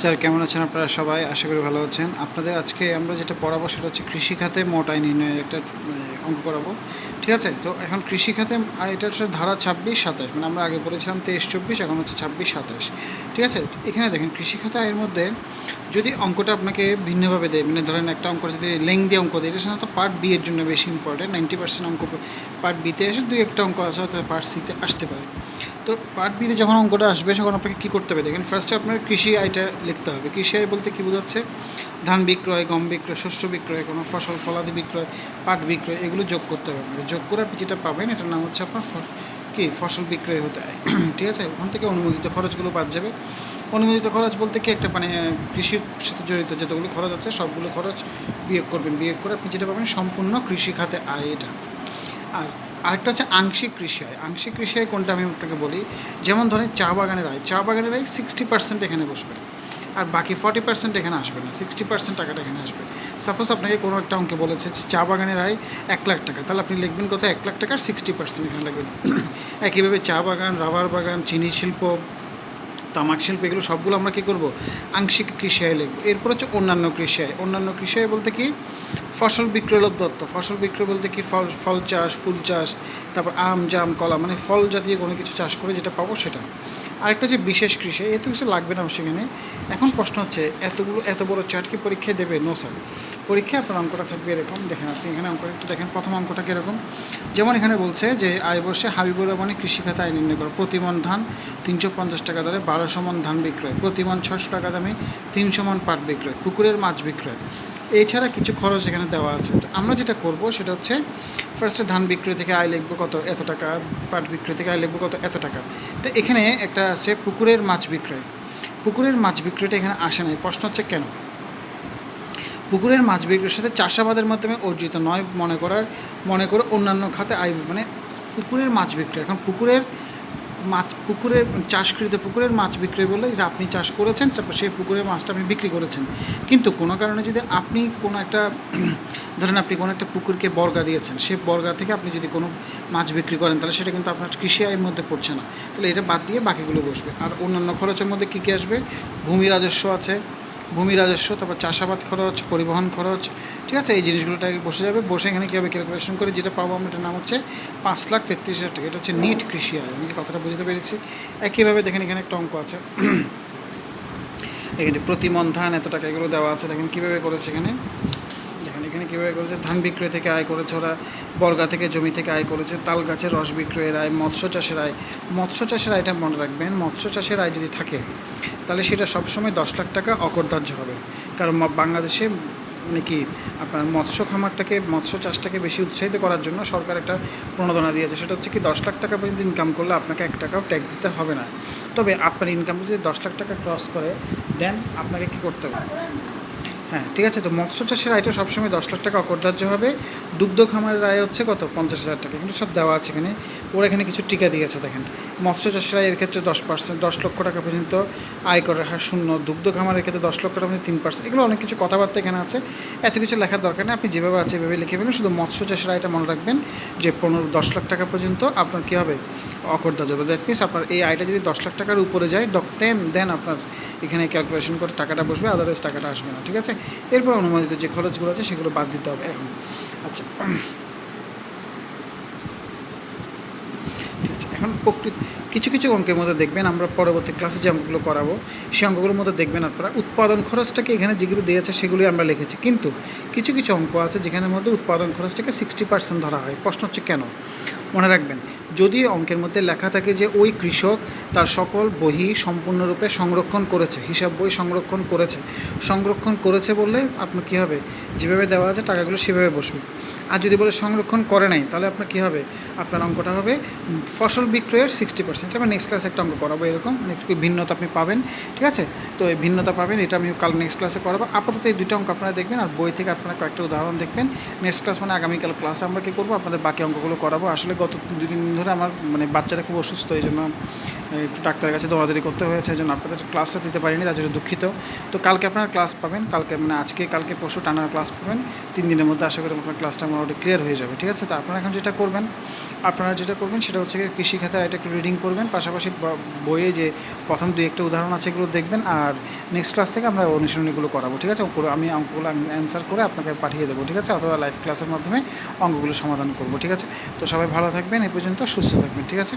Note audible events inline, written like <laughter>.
Sir কেমন আছেন আপনারা সবাই? আশা করি ভালো আছেন। আপনাদের আজকে আমরা যেটা পড়াবো সেটা হচ্ছে কৃষিখাতে মোট আয় নির্ণয়ের একটা অঙ্ক করাবো ঠিক আছে? তো এখন কৃষিখাতে এটা হচ্ছে ধারা ছাব্বিশ সাতাশ। মানে আমরা আগে পড়েছিলাম তেইশ চব্বিশ, এখন হচ্ছে ছাব্বিশ সাতাশ। ঠিক আছে? এখানে দেখেন কৃষিখাতে আয়ের মধ্যে যদি অঙ্কটা আপনাকে ভিন্নভাবে দেয় মানে ধরেন একটা অঙ্ক যদি লেংদি অঙ্ক দেয়, এটা সাধারণত পার্ট বি এর জন্য বেশি ইম্পর্টেন্ট নাইনটি পার্সেন্ট অঙ্ক পার্ট বিতে আসে দুই একটা অঙ্ক আছে হয়তো পার্ট সিতে আসতে পারে। তো পার্ট বিতে যখন অঙ্কটা আসবে, তখন আপনাকে কী করতে হবে? দেখেন ফার্স্টে আপনার কৃষি আয়টা লিখতে হবে। কৃষি আয় বলতে কী বোঝাচ্ছে? ধান বিক্রয়, গম বিক্রয়, শস্য বিক্রয়, কোনো ফসল, ফলাদি বিক্রয়, পাট বিক্রয়, এগুলো যোগ করতে হবে আপনাকে। যোগ করে আপনি যেটা পাবেন, এটার নাম হচ্ছে আপনার কি? ফসল বিক্রয় হতে <clears throat> ঠিক আছে? ওখান থেকে অনুমোদিত খরচগুলো বাদ যাবে। অনুমোদিত খরচ বলতে কি একটা মানে কৃষির সাথে জড়িত যতগুলো খরচ আছে, সবগুলো খরচ বিয়োগ করবেন। বিয়োগ করে আপনি যেটা পাবেন সম্পূর্ণ কৃষি খাতে আয় এটা। আর আরেকটা হচ্ছে আংশিক কৃষি আয়। আংশিক কৃষি আয় কোনটা আমি আপনাকে বলি? যেমন ধরেন চা বাগানের আয়। চা বাগানের আয় সিক্সটি পার্সেন্ট এখানে বসবে। আর বাকি ফর্টি পার্সেন্ট এখানে আসবে না। সিক্সটি পার্সেন্ট টাকাটা এখানে আসবে। সাপোজ আপনাকে কোনো একটা অঙ্কে বলেছে যে চা বাগানের আয় এক লাখ টাকা। তাহলে আপনি লিখবেন কত এক লাখ টাকার সিক্সটি পার্সেন্ট এখানে লিখবেন। <clears throat> একইভাবে চা বাগান, রাবার বাগান, চিনি শিল্প তামাক শিল্প, এগুলো সবগুলো আমরা কী করব? আংশিক কৃষি আয় লিখব। এরপর হচ্ছে অন্যান্য কৃষি আয় অন্যান্য কৃষি আয় বলতে কি? ফসল বিক্রয় দত্ত। ফসল বিক্রয় বলতে কি? ফল ফল চাষ, ফুল চাষ, তারপর আম, জাম, কলা মানে ফল জাতীয় কোনো কিছু চাষ করে যেটা পাবো সেটা। আরেকটা হচ্ছে বিশেষ কৃষি। এত কিছু লাগবে না সেখানে। এখন প্রশ্ন হচ্ছে, এতগুলো, এত বড় চার্ট কি পরীক্ষায় দেবে? No, sir. পরীক্ষায় আপনার অঙ্কটা থাকবে এরকম, দেখেন আপনি এখানে অঙ্কটা একটু দেখেন প্রথম অঙ্কটা কীরকম। যেমন এখানে বলছে যে, আয় বর্ষে হাবিবুর রহমানের কৃষিখাতে আয় নির্ণয় করো। প্রতিমন ধান তিনশো পঞ্চাশ টাকা দরে, বারোশো মন ধান বিক্রয়। প্রতিমন ছশো টাকা দামে তিনশো মন পাট বিক্রয়। পুকুরের মাছ বিক্রয়। এছাড়া কিছু খরচ এখানে দেওয়া আছে। আমরা যেটা করব সেটা হচ্ছে ফার্স্টে ধান বিক্রয় থেকে আয় লিখব কত? এত টাকা। পাট বিক্রয় থেকে আয় লিখব কত? এত টাকা। তো এখানে একটা আছে পুকুরের মাছ বিক্রয়। পুকুরের মাছ বিক্রয়টা এখানে আসে নাই। প্রশ্ন হচ্ছে কেন? পুকুরের মাছ বিক্রির সাথে চাষাবাদের মাধ্যমে অর্জিত নয় মনে করার, মনে করে অন্যান্য খাতে আয় মানে পুকুরের মাছ বিক্রি। এখন পুকুরের মাছ, পুকুরের, চাষকৃত পুকুরের মাছ বিক্রি বলে আপনি চাষ করেছেন, তারপর সেই পুকুরের মাছটা আপনি বিক্রি করেছেন। কিন্তু কোনো কারণে যদি আপনি কোনো একটা, ধরেন আপনি কোনো একটা পুকুরকে বর্গা দিয়েছেন সেই বর্গা থেকে আপনি যদি কোনো মাছ বিক্রি করেন, তাহলে সেটা কিন্তু আপনার কৃষি আয়ের মধ্যে পড়ছে না। তাহলে এটা বাদ দিয়ে বাকিগুলো বসবে। আর অন্যান্য খরচের মধ্যে কী কী আসবে? ভূমি রাজস্ব আছে ভূমি রাজস্ব, তারপর চাষাবাদ খরচ, পরিবহন খরচ, ঠিক আছে? এই জিনিসগুলোটা বসে যাবে, বসে এখানে কীভাবে ক্যালকুলেশন করে? যেটা পাবো আমরা, এটার নাম হচ্ছে পাঁচ লাখ তেত্রিশ হাজার টাকা। এটা হচ্ছে নিট কৃষি আয়। আমি কথাটা বুঝতে পেরেছি, একইভাবে দেখেন এখানে একটা অঙ্ক আছে। এখানে প্রতিমন ধান এত টাকা এগুলো দেওয়া আছে, দেখেন কীভাবে করেছে এখানে এখানে। কীভাবে করেছে, ধান বিক্রয় থেকে আয় করেছে, ওরা বর্গা থেকে জমি থেকে আয় করেছে, তাল গাছের রস বিক্রয়ের আয়, মৎস্য চাষের আয়। মৎস্য চাষের আয়টা মনে রাখবেন, মৎস্য চাষের আয় যদি থাকে, তাহলে সেটা সবসময় দশ লাখ টাকা অকরদার্য হবে। কারণ বাংলাদেশে মানে কি, আপনার মৎস্য খামারটাকে, মৎস্য চাষটাকে বেশি উৎসাহিত করার জন্য সরকার একটা প্রণোদনা দিয়েছে। সেটা হচ্ছে কি, দশ লাখ টাকা পর্যন্ত ইনকাম করলে আপনাকে এক টাকাও ট্যাক্স দিতে হবে না। তবে আপনার ইনকাম যদি দশ লাখ টাকা ক্রস করে দেন আপনাকে কী করতে হবে? হ্যাঁ ঠিক আছে, তো মৎস্য চাষের আয়টা সবসময় দশ লাখ টাকা অকরদার্য হবে। দুগ্ধ খামারের আয় হচ্ছে কত? পঞ্চাশ হাজার টাকা। কিন্তু সব দেওয়া আছে এখানে। ওরা এখানে কিছু টিকা দিয়েছে, দেখেন। মৎস্য চাষের আয়ের ক্ষেত্রে দশ পার্সেন্ট, দশ লক্ষ টাকা পর্যন্ত আয় করার হার শূন্য। দুগ্ধ খামারের ক্ষেত্রে দশ লক্ষ টাকা পর্যন্ত তিন পার্সেন্ট। এগুলো অনেক কিছু কথাবার্তা এখানে আছে। এত কিছু লেখার দরকার নেই। আপনি যেভাবে আছে, এভাবে লিখে ফেলেন। শুধু মৎস্য চাষের আয়টা মনে রাখবেন যে পনেরো, দশ লাখ টাকা পর্যন্ত আপনার কী হবে? অকরদার্য হবে দ্যাট মিনস আপনার এই আয়টা যদি দশ লাখ টাকার উপরে যায় দেন দেন আপনার এখানে ক্যালকুলেশন করে টাকাটা বসবে আদারওয়াইজ টাকাটা আসবে না, ঠিক আছে? এরপর অনুমোদিত যে খরচগুলো আছে, সেগুলো বাদ দিতে হবে এখন। আচ্ছা। ঠিক আছে, এখন প্রকৃত কিছু কিছু অঙ্কের মধ্যে দেখবেন, আমরা পরবর্তী ক্লাসে যে অঙ্কগুলো করাবো, সেই অঙ্কগুলোর মধ্যে দেখবেন আপনারা, উৎপাদন খরচটাকে এখানে যেগুলো দিয়েছে সেগুলোই আমরা লিখেছি। কিন্তু কিছু কিছু অঙ্ক আছে, যেখানের মধ্যে উৎপাদন খরচটাকে সিক্সটি পার্সেন্ট ধরা হয়। প্রশ্ন হচ্ছে কেন? মনে রাখবেন। যদি অঙ্কের মধ্যে লেখা থাকে যে ওই কৃষক তার সকল বহি সম্পূর্ণরূপে সংরক্ষণ করেছে, হিসাব বই সংরক্ষণ করেছে। সংরক্ষণ করেছে বললে আপনার কী হবে? যেভাবে দেওয়া আছে টাকাগুলো সেভাবে বসবে। আর যদি বলে সংরক্ষণ করে নাই, তাহলে আপনার কী হবে? আপনার অঙ্কটা হবে ফসল বিক্রয়ের সিক্সটি পার্সেন্ট আমি নেক্সট ক্লাসে একটা অঙ্ক করাবো এরকম মানে একটু ভিন্নতা আপনি পাবেন, ঠিক আছে? তো এই ভিন্নতা পাবেন, এটা আমি কাল নেক্সট ক্লাসে করাবো। আপাতত এই দুটো অঙ্ক আপনারা দেখবেন, আর বই থেকে আপনারা কয়েকটা উদাহরণ দেখবেন। নেক্সট ক্লাস মানে আগামীকাল ক্লাসে আমরা কী করব? আপনাদের বাকি অঙ্কগুলো করাবো। আসলে গত দুদিন ধরে আমার মানে বাচ্চাটা খুব অসুস্থ, এই জন্য ডাক্তারের কাছে দৌড়াদৌড়ি করতে হয়েছে জন্য আপনাদের ক্লাসটা দিতে পারিনি, তার জন্য দুঃখিত। তো কালকে আপনারা ক্লাস পাবেন, কালকে মানে আজকে, কালকে পরশু টানার ক্লাস পাবেন, তিন দিনের মধ্যে আশা করি আপনার ক্লাসটা মোটামুটি ক্লিয়ার হয়ে যাবে, ঠিক আছে? তো আপনারা এখন যেটা করবেন, আপনারা যেটা করবেন সেটা হচ্ছে কৃষি খাতের এটা একটু রিডিং করবেন, পাশাপাশি বইয়ে যে প্রথম দুই একটা উদাহরণ আছে এগুলো দেখবেন, আর নেক্সট ক্লাস থেকে আমরা অনুশীলনীগুলো করাবো, ঠিক আছে? আমি অঙ্কগুলো অ্যান্সার করে আপনাকে পাঠিয়ে দেবো, ঠিক আছে? অথবা লাইভ ক্লাসের মাধ্যমে অঙ্কগুলো সমাধান করব, ঠিক আছে? তো সবাই ভালো থাকবেন, এ পর্যন্ত সুস্থ থাকবেন, ঠিক আছে?